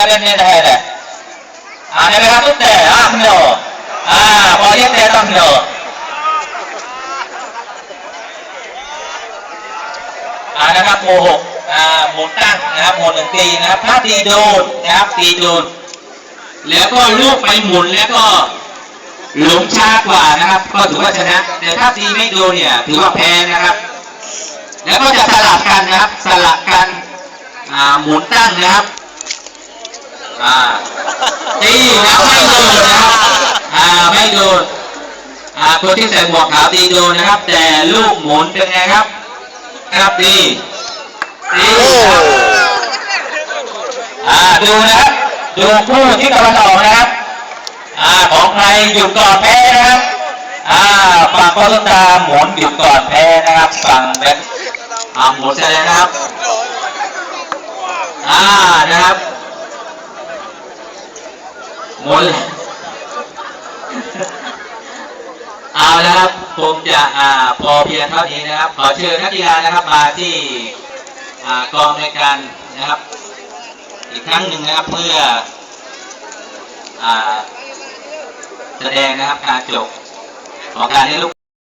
Arenere. Arenere tutte, amno. Ah, vogliate amno. อ่านะครับโมหกอ่าหมุนตั้งนะครับหมุนหนึ่งตีนะครับถ้าตีโดนนะครับตีโดนแล้วก็ลูกไปหมุนแล้วก็หลงช้ากว่านะครับ ก็ถือว่าชนะแต่ถ้าตีไม่โดนเนี่ยถือว่าแพ้นะครับ แล้วก็จะสลับกันนะครับ สลับกันอ่าหมุนตั้งนะครับ อ่าตีแล้วไม่โดนนะครับอ่าไม่โดนอ่าตัวที่ใส่หมวกขาวตีโดนนะครับ แต่ลูกหมุนเป็นไงครับ ครับดีดีครับอ่าดูนะครับดูคู่ที่ตะวันออกนะครับอ่าของใครหยุดก่อนแพ้นะครับอ่าฝั่งโคตาหมุนหยุดก่อนแพ้นะครับฝั่งแบงค์อ่าหมุนเสร็จแล้วนะครับอ่านะครับ หมุนเอาละครับผมจะอ่าพอเพียงเท่านี้นะครับ ขอเชิญนักกีฬานะครับมาที่อ่ากองในการนะครับ อีกครั้งหนึ่งนะครับเพื่ออ่าแสดงนะครับการจบของการเล่นลูก